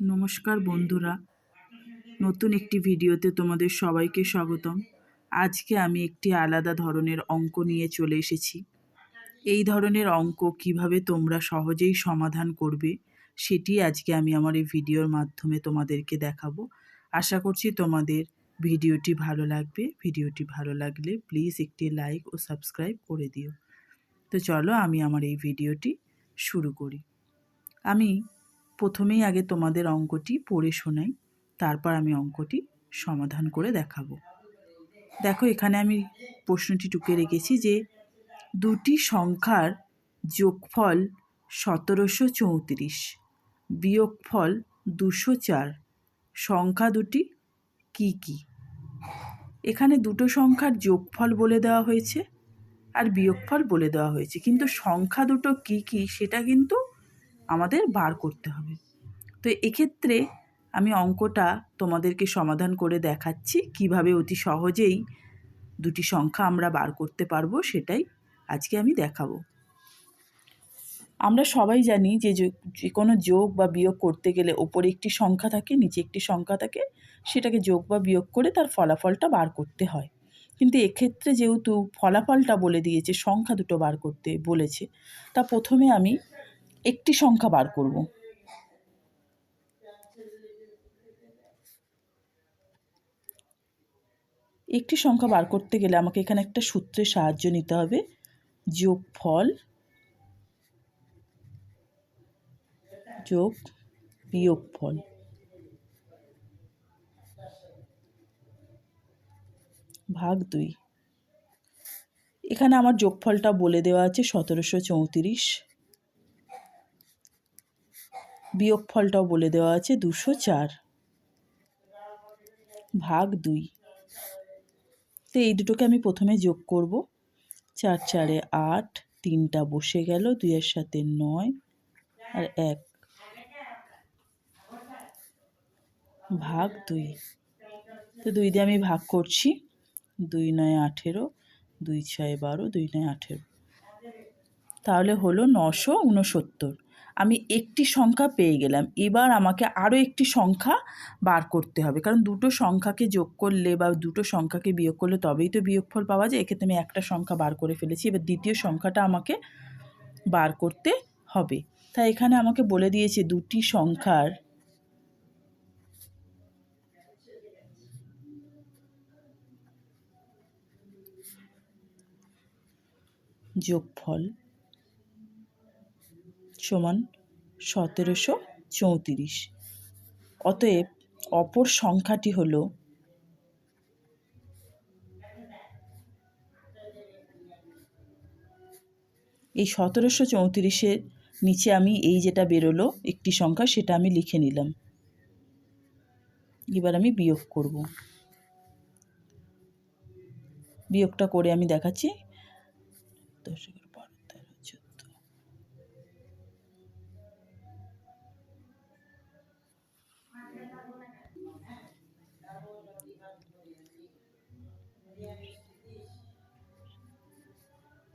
নমস্কার বন্ধুরা। নতুন একটি ভিডিওতে তোমাদের সবাইকে স্বাগতম। আজকে আমি একটি আলাদা ধরনের অঙ্ক নিয়ে চলে এসেছি। এই ধরনের অঙ্ক কীভাবে তোমরা সহজেই সমাধান করবে, সেটি আজকে আমি আমার এই ভিডিওর মাধ্যমে তোমাদেরকে দেখাবো। আশা করছি তোমাদের ভিডিওটি ভালো লাগবে। ভিডিওটি ভালো লাগলে প্লিজ একটি লাইক ও সাবস্ক্রাইব করে দিও। তো চলো আমি আমার এই ভিডিওটি শুরু করি। আমি প্রথমেই আগে তোমাদের অঙ্কটি পড়ে শোনাই, তারপর আমি অঙ্কটি সমাধান করে দেখাবো। দেখো, এখানে আমি প্রশ্নটি টুকে রেখেছি যে দুটি সংখ্যার যোগফল সতেরোশো চৌত্রিশ, বিয়োগফল দুশো চার, সংখ্যা দুটি কি কি? এখানে দুটো সংখ্যার যোগফল বলে দেওয়া হয়েছে আর বিয়োগফল বলে দেওয়া হয়েছে, কিন্তু সংখ্যা দুটো কি কি সেটা কিন্তু আমাদের বার করতে হবে। তো এক্ষেত্রে আমি অঙ্কটা তোমাদেরকে সমাধান করে দেখাচ্ছি, কীভাবে অতি সহজেই দুটি সংখ্যা আমরা বার করতে পারব সেটাই আজকে আমি দেখাবো। আমরা সবাই জানি যে যে- কোনো যোগ বা বিয়োগ করতে গেলে ওপরে একটি সংখ্যা থাকে, নিচে একটি সংখ্যা থাকে, সেটাকে যোগ বা বিয়োগ করে তার ফলাফলটা বার করতে হয়। কিন্তু এক্ষেত্রে যেহেতু ফলাফলটা বলে দিয়েছে, সংখ্যা দুটো বার করতে বলেছে, তা প্রথমে আমি একটি সংখ্যা বার করব। একটি সংখ্যা বার করতে গেলে আমাকে এখানে একটা সূত্রের সাহায্য নিতে হবে। যোগ ফল যোগ বিয়োগ ফল। ভাগ দুই। এখানে আমার যোগফলটা বলে দেওয়া আছে সতেরোশো চৌত্রিশ। বিয়োগফলটাও বলে দেওয়া আছে দুশো চার। ভাগ দুই। তো এই দুটোকে আমি প্রথমে যোগ করব। চার চারে আট, তিনটা বসে গেল, দুইয়ের সাথে নয় আর এক। ভাগ দুই। তো দুই দিয়ে আমি ভাগ করছি। দুই নয় আঠেরো, দুই ছয় বারো, দুই নয় আঠেরো। তাহলে হলো নশো উনসত্তর। আমি একটি সংখ্যা পেয়ে গেলাম। এবার আমাকে আরও একটি সংখ্যা বার করতে হবে। কারণ দুটো সংখ্যাকে যোগ করলে বা দুটো সংখ্যাকে বিয়োগ করলে তবেই তো বিয়োগফল পাওয়া যায়। এক্ষেত্রে আমি একটা সংখ্যা বার করে ফেলেছি। এবার দ্বিতীয় সংখ্যাটা আমাকে বার করতে হবে। তাই এখানে আমাকে বলে দিয়েছে দুটি সংখ্যার যোগফল সমান সতেরোশো চৌত্রিশ। অতএব অপর সংখ্যাটি হল এই সতেরোশো চৌত্রিশের নিচে আমি এই যেটা বেরোলো একটি সংখ্যা সেটা আমি লিখে নিলাম। এবার আমি বিয়োগ করব। বিয়োগটা করে আমি দেখাচ্ছি। দশ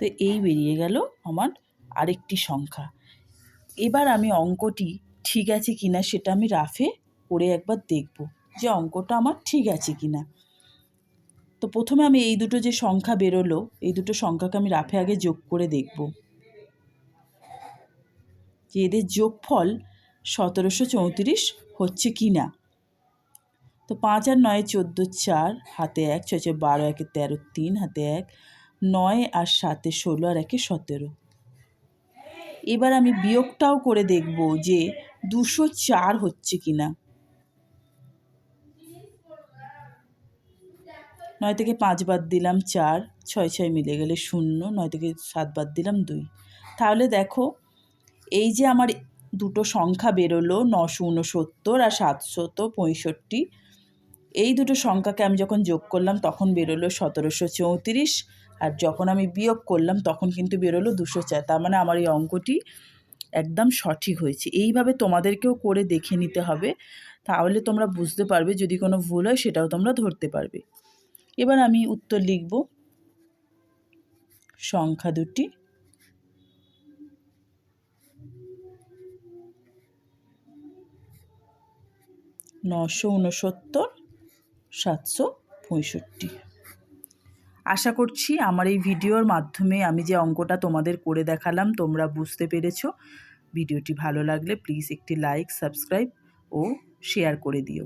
তো এই বেরিয়ে গেল আমার আরেকটি সংখ্যা। এবার আমি অঙ্কটি ঠিক আছে কি না সেটা আমি রাফে করে একবার দেখব যে অঙ্কটা আমার ঠিক আছে কি না তো প্রথমে আমি এই দুটো যে সংখ্যা বেরোলো, এই দুটো সংখ্যাকে আমি রাফে আগে যোগ করে দেখব। যে এদের যোগফল সতেরোশো চৌত্রিশ হচ্ছে কি না তো পাঁচ আর নয়, চোদ্দ, চার, হাতে এক, ছয় ছয়, বারো, একে তেরো, তিন, হাতে এক নয় আর সাতে ষোলো আর একে সতেরো। এবার আমি বিয়োগটাও করে দেখব যে দুশো চার হচ্ছে কি না। নয় থেকে পাঁচ বাদ দিলাম চার, ছয় ছয় মিলে গেলে শূন্য, নয় থেকে সাত বাদ দিলাম দুই। তাহলে দেখো, এই যে আমার দুটো সংখ্যা বেরোলো, নশো উনসত্তর আর সাতশত পঁয়ষট্টি, এই দুটো সংখ্যাকে আমি যখন যোগ করলাম তখন বেরোলো সতেরোশো চৌত্রিশ আর যখন আমি বিয়োগ করলাম, তখন কিন্তু বেরোলো দুশো চার। তার মানে আমার এই অঙ্কটি একদম সঠিক হয়েছে। এইভাবে তোমাদেরকেও করে দেখে নিতে হবে। তাহলে তোমরা বুঝতে পারবে, যদি কোনো ভুল হয় সেটাও তোমরা ধরতে পারবে। এবার আমি উত্তর লিখব। সংখ্যা দুটি। নশো উনসত্তর, সাতশো পঁয়ষট্টি। আশা করছি আমার এই ভিডিওর মাধ্যমে আমি যে অঙ্কটা তোমাদের করে দেখালাম, তোমরা বুঝতে পেরেছ। ভিডিওটি ভালো লাগলে প্লিজ একটি লাইক সাবস্ক্রাইব ও শেয়ার করে দিও।